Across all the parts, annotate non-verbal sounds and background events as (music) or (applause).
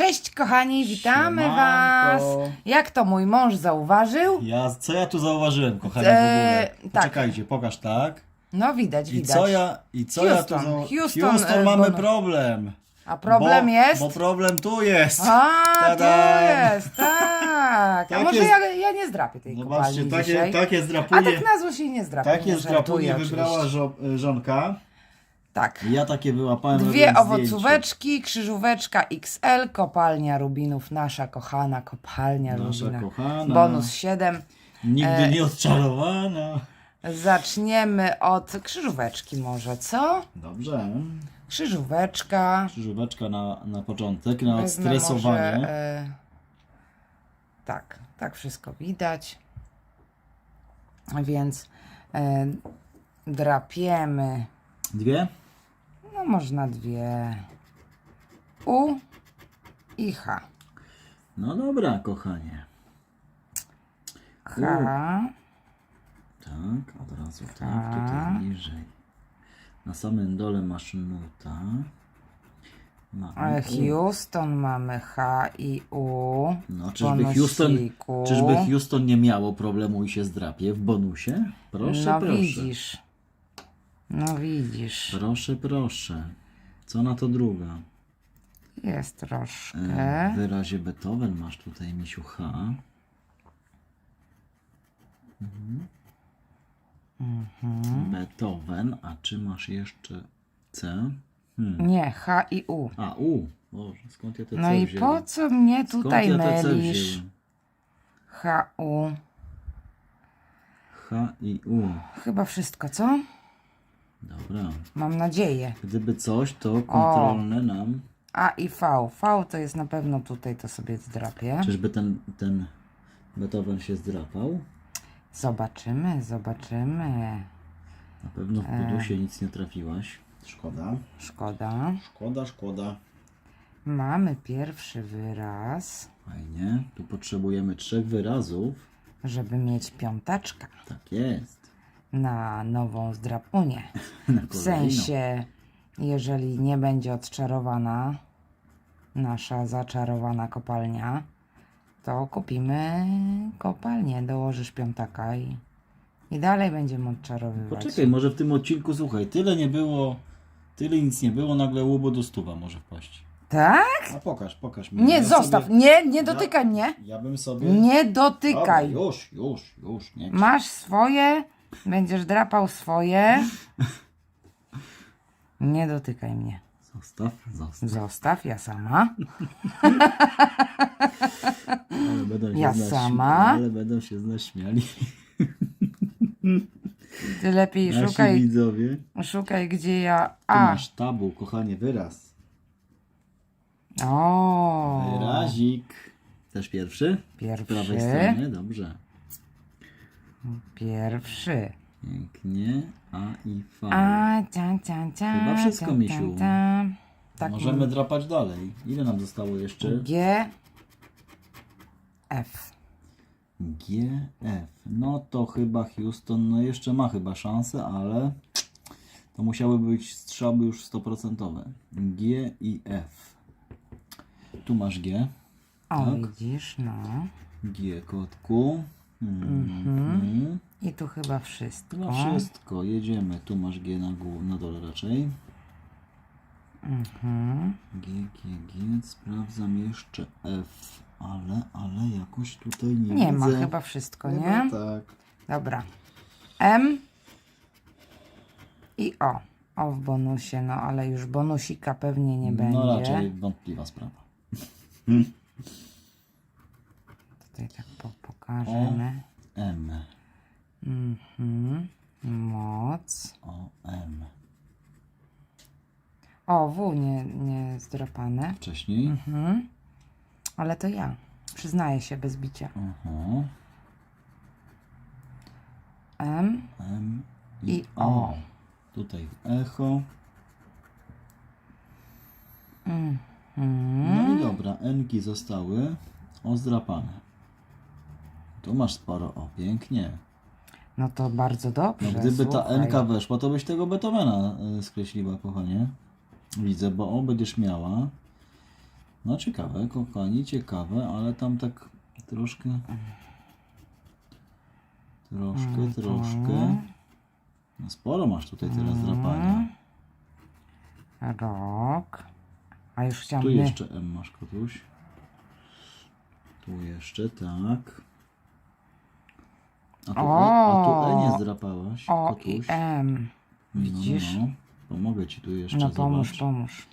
Cześć kochani, witamy Siemanko. Was. Jak to mój mąż zauważył? Ja, co ja tu zauważyłem, kochani, w ogóle? tak. Czekajcie, pokaż tak. No widać, I widać. co ja, i co ja tu Houston, zauważyłem? Houston, Houston, e, mamy bo- problem. A problem bo, jest? Bo problem tu jest. A, tu Tadam. jest, tak. A Tak może jest. ja, ja nie zdrapię tej Zobaczcie, kopalni takie, dzisiaj. takie A tak na złość jej nie zdrapię. takie zdrapunie żartuję wybrała żo, żonka. Tak. Ja takie wyłapałem. Dwie robiąc owocóweczki, krzyżóweczka XL, kopalnia rubinów, nasza kochana kopalnia Nasza rubina. kochana. Bonus 7. Nigdy E, nie odczarowana. Zaczniemy od krzyżóweczki może, co? Dobrze. Krzyżóweczka. Krzyżóweczka na, na początek, na Wezmę odstresowanie. Może, e, tak, tak wszystko widać. Więc e, drapiemy, Dwie? no można dwie. U i H. No dobra, kochanie. H. Tak, od razu tak, tutaj niżej. Na samym dole masz nuta. U. Houston mamy H i U. No, czyżby Houston, czyżby Houston nie miało problemu i się zdrapie w bonusie? Proszę, No proszę. widzisz. No widzisz. Proszę, proszę. Co na to druga? Jest troszkę. E, W wyrazie Beethoven masz tutaj misiu H. Mhm. Beethoven, a czy masz jeszcze C? Hmm. Nie, H i U. A, U. Boże, skąd ja te No C i wziąłem? po co mnie Skąd tutaj ja te C mylisz? H, U. H i U. Chyba wszystko, co? Dobra. Mam nadzieję. Gdyby coś, to kontrolne nam. A i V. V to jest na pewno tutaj, to sobie zdrapię. Czyżby ten, ten Beethoven się zdrapał? Zobaczymy, zobaczymy. Na pewno w E. podusie nic nie trafiłaś. Szkoda. Szkoda. Szkoda, szkoda. Mamy pierwszy wyraz, Fajnie. Tu potrzebujemy trzech wyrazów. żeby mieć piąteczka Tak jest. Na nową zdrapunię. (laughs) W sensie, jeżeli nie będzie odczarowana nasza zaczarowana kopalnia, to kupimy kopalnię, dołożysz piątaka i, i dalej będziemy odczarowywać. Poczekaj, może w tym odcinku, słuchaj, tyle nie było, tyle nic nie było, nagle łubo do stuwa może wpaść. Tak? A pokaż, pokaż mi. Nie, Ja zostaw. Sobie, Nie, nie dotykaj mnie. ja bym sobie... Nie Dobra, dotykaj. już, już, już, nie. Masz swoje, będziesz drapał swoje. Nie dotykaj mnie. Zostaw, zostaw. Zostaw, ja sama. Ale będą się Ja z nas sama. Ale będą się z nas śmiali. Ty lepiej Nasi szukaj, widzowie. szukaj gdzie ja. A, masz tabu, kochanie, wyraz. o, Wyrazik. Chcesz pierwszy? Z prawej pierwszy, stronie, dobrze. Pierwszy. Pięknie. A i V. A, cia, cia, cia, Chyba wszystko, cia, misiu. cia, cia. Tak, Możemy drapać dalej. Ile nam zostało jeszcze? G, F. G, F. No to chyba Houston, no jeszcze ma chyba szansę, ale to musiały być strzały już 100%. G i F. Tu masz G. O, Tak. widzisz, no. G kotku. Mhm. I tu chyba wszystko. Chyba wszystko. Jedziemy. Tu masz G na, gó- na dole raczej. Mhm. G, G, G. Sprawdzam jeszcze F. Ale, ale jakoś tutaj nie, Nie widzę. ma chyba wszystko, Chyba nie? tak. Dobra. M i O. O w bonusie, no ale już bonusika pewnie nie będzie. No raczej wątpliwa sprawa. (laughs) Pokażemy. M. Mhm. Moc. O, M. O, W nie, nie zdrapane. Wcześniej. Mhm. Ale to ja. Przyznaję się bez bicia. Aha. M. M i, I o. O. Tutaj echo. Mhm. No i dobra, Nki zostały ozdrapane. Tu masz sporo, o pięknie. No to bardzo dobrze. No gdyby ta słuchaj. Nka weszła, to byś tego Beethovena y, skreśliła, kochanie. Widzę, bo o, będziesz miała. No ciekawe, kochani, ciekawe, ale tam tak troszkę... Troszkę, troszkę. No sporo masz tutaj teraz drapania. Rok. A już chciałam... Tu nie- jeszcze M masz, kotuś. Tu jeszcze, tak. A tu, e, a tu E nie zdrapałaś, O i kotuś. M. No, Widzisz? No, no. Pomogę ci tu jeszcze, No pomóż, zobacz. pomóż.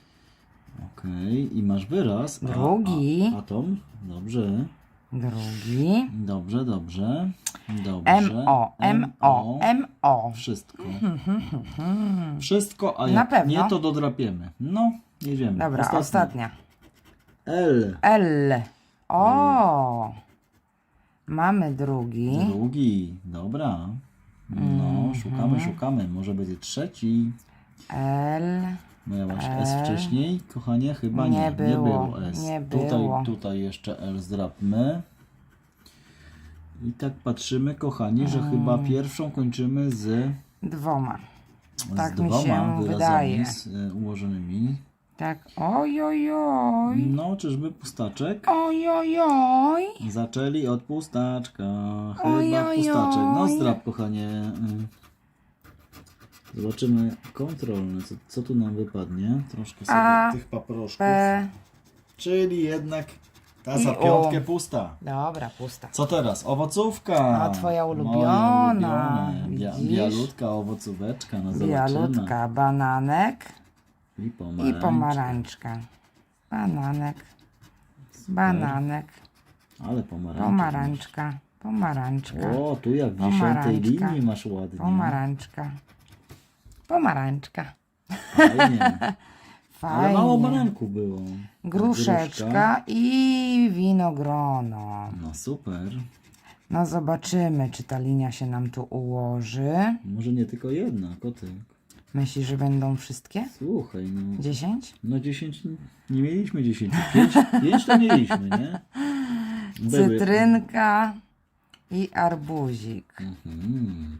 Okej, i masz wyraz. A- Drugi. A, atom, dobrze. Drugi. Dobrze, dobrze. Dobrze. M-O, M-O, M-O. Wszystko. (laughs) Wszystko, a Na jak pewno. nie, to dodrapiemy. No, jedziemy. Dobra, Ostatni. ostatnia. L. L. O! Mamy drugi. Drugi, dobra. No, Mhm. szukamy, szukamy. Może będzie trzeci. L. No ja masz S wcześniej, kochanie? Chyba nie. Nie było, S. nie tutaj, było. tutaj jeszcze L zdrapmy. I tak patrzymy, kochani, że Mm. chyba pierwszą kończymy z, Dwoma. z Tak mi dwoma się wyrazami wydaje. z, e, ułożonymi. Tak. Oj, oj, oj. No, czyżby pustaczek? Oj, oj, oj. Zaczęli od pustaczka. Chyba Oj, oj, pustaczek. No oj. zdrap, kochanie. Y, Zobaczymy kontrolne, co, co tu nam wypadnie. Troszkę sobie A, tych paproszków. P. Czyli jednak ta I za piątkę pusta. Dobra, pusta. Co teraz? Owocówka. A, twoja ulubiona. ulubione. Bia, Widzisz? bialutka owocóweczka. No zobaczymy. Bialutka, bananek I i pomarańcz. pomarańczka. Bananek, bananek, Ale pomarańcz. pomarańczka, pomarańczka, O, tu jak w dziesiątej Pomarańczka. linii masz ładnie. pomarańczka, pomarańczka. Fajnie. (laughs) Ale mało Fajnie. bananków było. Gruszeczka i winogrono. No super. No zobaczymy, czy ta linia się nam tu ułoży. Może nie tylko jedna, kotek. Myślisz, że będą wszystkie? Słuchaj, no. Dziesięć? No 10, nie mieliśmy 10. 5, 5 to mieliśmy, nie? (laughs) Były. Cytrynka i arbuzik. Mhm.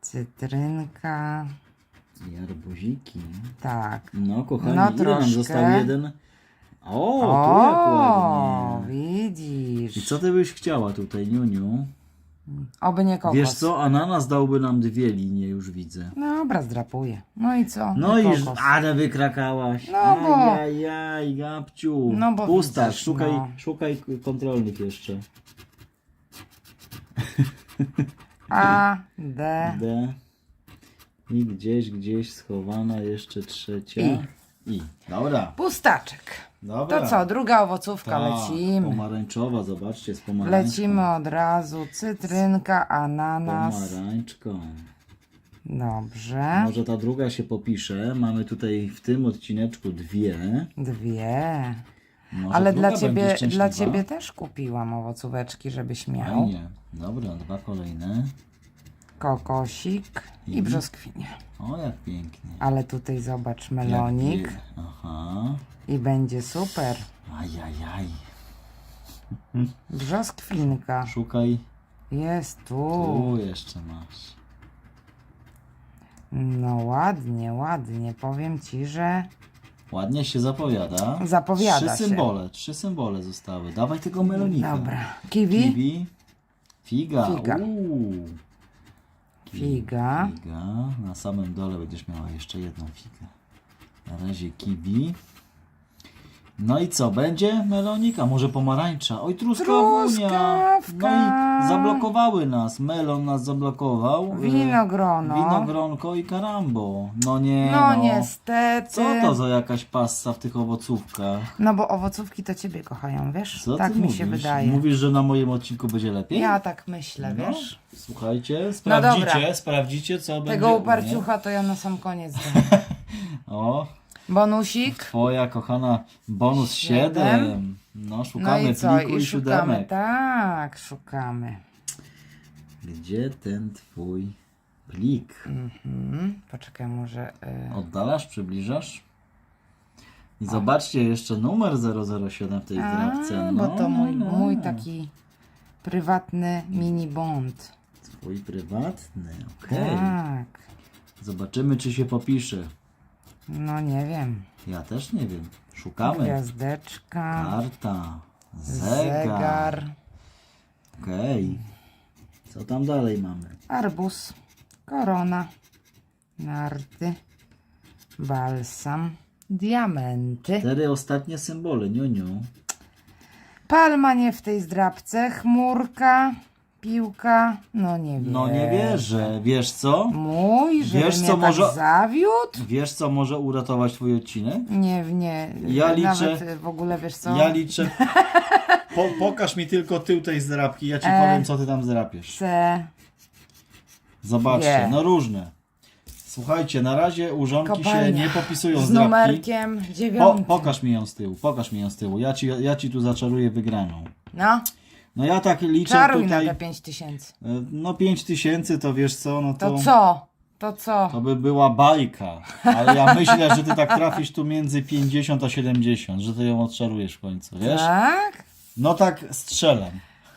Cytrynka, I arbuziki. tak. No kochani, No, ile nam troszkę. został jeden? O, tu jak ładnie. widzisz. I co ty byś chciała tutaj, Niuniu? Oby nie kokos. Wiesz co, ananas dałby nam dwie linie, już widzę. No dobra, zdrapuję. No i co? No i kokos. ale wykrakałaś. No bo- Ajajaj, Gabciu. No bo Pusta, widzisz, szukaj, no. szukaj kontrolnych jeszcze. A, D. D. I gdzieś, gdzieś schowana jeszcze trzecia. I. I. Dobra. Pustaczek. Dobra. To co, druga owocówka, Tak, lecimy. Pomarańczowa, zobaczcie, z pomarańczką. Lecimy od razu. Cytrynka, ananas. Pomarańczką. Dobrze. Może ta druga się popisze. Mamy tutaj w tym odcineczku dwie. Dwie. Może Ale dla ciebie, dla ciebie też kupiłam owocóweczki, żebyś miał. Fajnie. Dobra, dwa kolejne. Kokosik i I? brzoskwinie. O, jak pięknie. Ale tutaj zobacz melonik Aha. i będzie super. Ajajaj. Brzoskwinka. Szukaj. Jest tu. Tu jeszcze masz. No ładnie, ładnie. Powiem ci, że Ładnie się zapowiada. Zapowiada Trzy się. symbole, trzy symbole zostały. Dawaj tego melonika. dobra. Kiwi, Kiwi. Figa. Figa. Uuu. Figa. Figa. Na samym dole będziesz miała jeszcze jedną figę. Na razie kiwi. No i co, będzie melonika? Może pomarańcza? Oj, truskawunia! No i zablokowały nas. Melon nas zablokował. Winogrono. Winogronko i karambo. No nie No no. niestety. Co to za jakaś passa w tych owocówkach? No bo owocówki to ciebie kochają, wiesz? Co tak ty mi mówisz? się wydaje. Mówisz, że na moim odcinku będzie lepiej? Ja tak myślę, No, wiesz? Słuchajcie, No sprawdzicie, dobra. sprawdzicie co będzie. Tego u mnie. uparciucha to ja na sam koniec (laughs) dam. O, Bonusik. twoja kochana bonus Siedem. 7. No, No szukamy i co? pliku i, I szukamy. siódemek. Tak, szukamy. Gdzie ten twój plik? Mhm. Poczekaj, może. Y... Oddalasz, przybliżasz? I zobaczcie jeszcze numer 007 w tej A, zdrabce. No, bo to mój, no, no. mój taki prywatny mini bond. Twój prywatny, okej. Tak. Zobaczymy, czy się popisze. No nie wiem. Ja też nie wiem. Szukamy. Gwiazdeczka. Karta. Zegar. Zegar. Okej. Co tam dalej mamy? Arbus. Korona. Narty. Balsam. Diamenty. Cztery ostatnie symbole, niuniu. Palma nie w tej zdrabce. Chmurka. Piłka. No nie wiem. No nie wierzę. Wiesz co? Mój, że Wiesz, mnie co tak może- zawiódł? Wiesz co może uratować twój odcinek? Nie, nie. Ja liczę- Nawet w ogóle wiesz co? Ja liczę. (laughs) Po, pokaż mi tylko tył tej zdrabki, ja ci E. powiem co ty tam zdrapiesz. C. Zobaczcie, G. no różne. Słuchajcie, na razie urządki się nie popisują Z numerkiem Po, dziewiątym. pokaż mi ją z tyłu, pokaż mi ją z tyłu. Ja ci, ja ci tu zaczaruję wygraną. No, No ja tak liczę czaruj tutaj. na te 5 tysięcy. e, No 5 tysięcy to wiesz co, no to, To co? To co? to by była bajka. Ale ja myślę, że ty tak trafisz tu między 50 a 70, że ty ją odczarujesz w końcu, wiesz? Tak? No tak strzelam.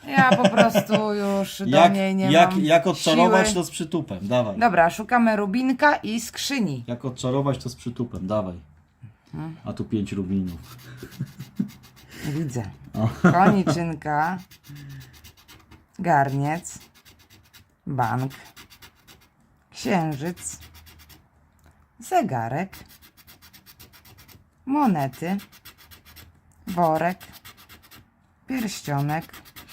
Ja po prostu już do Jak, niej nie jak, mam jak odczarować siły. to z przytupem, dawaj. Dobra, szukamy rubinka i skrzyni. Jak odczarować to z przytupem, dawaj. Hmm. A tu 5 rubinów. Widzę. Koniczynka. Garniec. Bank. Księżyc. Zegarek. Monety. Worek. Pierścionek.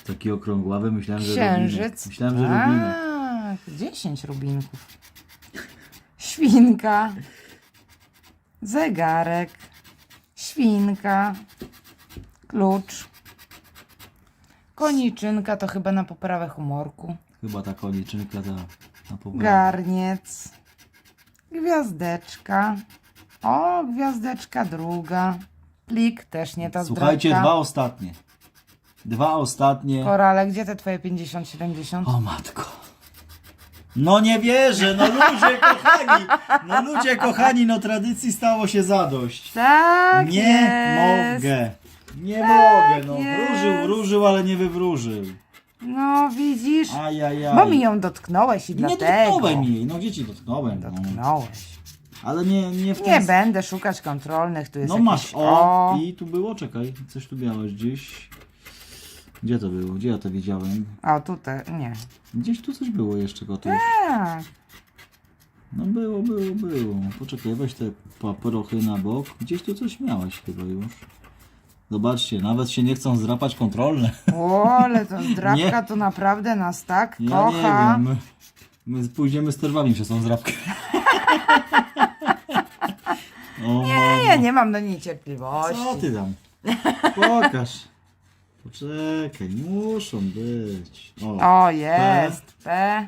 Taki okrągławy, myślałem, że. Księżyc. Myślałem, że rubinek. Tak, 10 rubinków. Świnka. Zegarek. Świnka. Klucz. Koniczynka to chyba na poprawę humorku. Chyba ta koniczynka ta na poprawę. Garniec. Gwiazdeczka. O, gwiazdeczka druga. Plik, też nie ta Słuchajcie, zdrabka. dwa ostatnie. Dwa ostatnie. Korale, gdzie te twoje 50-70? O matko. No nie wierzę, no ludzie (laughs) kochani, no ludzie kochani, no tradycji stało się zadość. Tak Nie jest. mogę. Nie mogę, no jest. wróżył, wróżył, ale nie wywróżył. No widzisz, Ajajaj. bo mi ją dotknąłeś i Nie dlatego. dotknąłem jej, no gdzie ci dotknąłem? No. Dotknąłeś. Ale nie, nie w ten Nie będę szukać kontrolnych, tu jest No jakiś... masz, o, i tu było, czekaj, coś tu miałeś gdzieś. Gdzie to było? Gdzie ja to widziałem? O, tutaj, nie. Gdzieś tu coś było jeszcze gotów. Tak. No było, było, było. Poczekaj, weź te paprochy na bok. Gdzieś tu coś miałeś chyba już. Zobaczcie, nawet się nie chcą zdrapać kontrolne. O, ale to (laughs) zdrabka Nie. to naprawdę nas tak Ja kocha. nie wiem. My, my pójdziemy z terwami przez tą zdrapkę. (laughs) o, Nie, ja nie mam do niej cierpliwości. Co ty tam? (laughs) Pokaż. Poczekaj, muszą być. O, O, jest. P.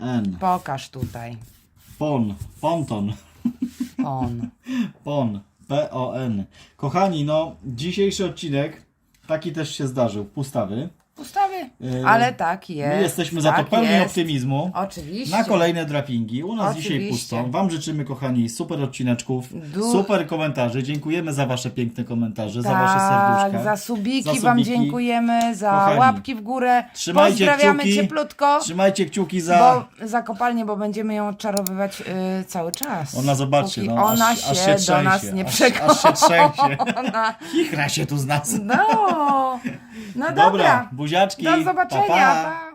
N. Pokaż tutaj. Pon. Ponton. On. Pon. P-O-N. Kochani, no, dzisiejszy odcinek taki też się zdarzył. Pustawy. Ustawy. Yy, Ale tak jest. My jesteśmy za to tak pełni jest. optymizmu. Oczywiście. Na kolejne drapingi. U nas dzisiaj Oczywiście. pusto. Wam życzymy, kochani, super odcineczków, Du- super komentarzy. Dziękujemy za Wasze piękne komentarze, za Tak, Wasze serduszka. za subiki Za Wam subiki. dziękujemy, za Kochani, łapki w górę. trzymajcie Pozdrawiamy kciuki. cieplutko. Trzymajcie kciuki za... Bo za kopalnię, bo będziemy ją odczarowywać y, cały czas. Ona, zobaczcie, Póki no, ona aż, się, aż się do trzęsie. nas nie aż, przekona. aż się trzęsie. (laughs) Chichra się tu z nas. No, no dobra. Dobra, buziaczki. Do zobaczenia. Pa, pa. pa.